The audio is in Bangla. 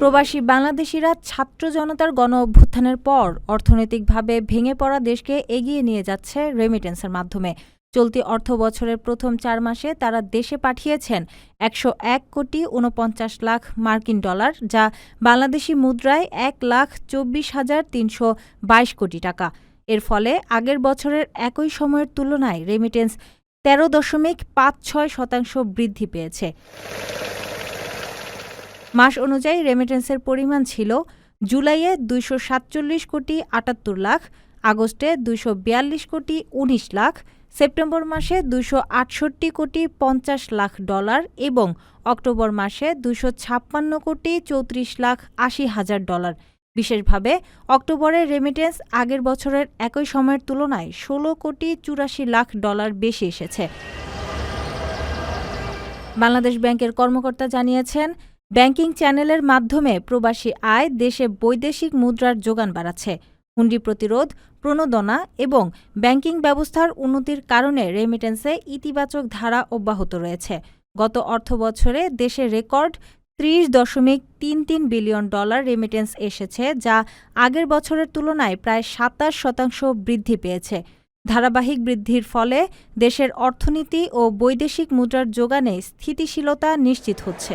প্রবাসী বাংলাদেশিরা ছাত্র জনতার গণ অভ্যুত্থানের পর অর্থনৈতিকভাবে ভেঙে পড়া দেশকে এগিয়ে নিয়ে যাচ্ছে রেমিটেন্সের মাধ্যমে। চলতি অর্থ বছরের প্রথম চার মাসে তারা দেশে পাঠিয়েছেন একশো এক কোটি উনপঞ্চাশ লাখ মার্কিন ডলার, যা বাংলাদেশি মুদ্রায় এক লাখ চব্বিশ হাজার তিনশো বাইশ কোটি টাকা। এর ফলে আগের বছরের একই সময়ের তুলনায় রেমিটেন্স তেরো দশমিক পাঁচ ছয় শতাংশ বৃদ্ধি পেয়েছে। মাস অনুযায়ী রেমিটেন্সের পরিমাণ ছিল জুলাইয়ে দুইশো সাতচল্লিশ কোটি আটাত্তর লাখ, আগস্টে দুইশো বিয়াল্লিশ কোটি উনিশ লাখ, সেপ্টেম্বর মাসে দুইশো আটষট্টি কোটি পঞ্চাশ লাখ ডলার এবং অক্টোবর মাসে দুইশো ছাপ্পান্ন কোটি চৌত্রিশ লাখ আশি হাজার ডলার। বিশেষভাবে অক্টোবরের রেমিটেন্স আগের বছরের একই সময়ের তুলনায় ষোলো কোটি চুরাশি লাখ ডলার বেশি এসেছে। বাংলাদেশ ব্যাংকের কর্মকর্তা জানিয়েছেন ব্যাংকিং চ্যানেলের মাধ্যমে প্রবাসী আয় দেশে বৈদেশিক মুদ্রার যোগান বাড়াচ্ছে। হুন্ডি প্রতিরোধ, প্রণোদনা এবং ব্যাংকিং ব্যবস্থার উন্নতির কারণে রেমিটেন্সে ইতিবাচক ধারা অব্যাহত রয়েছে। গত অর্থবছরে দেশে রেকর্ড ত্রিশ দশমিক তিন তিন বিলিয়ন ডলার রেমিটেন্স এসেছে, যা আগের বছরের তুলনায় প্রায় সাতাশ শতাংশ বৃদ্ধি পেয়েছে। ধারাবাহিক বৃদ্ধির ফলে দেশের অর্থনীতি ও বৈদেশিক মুদ্রার যোগানে স্থিতিশীলতা নিশ্চিত হচ্ছে।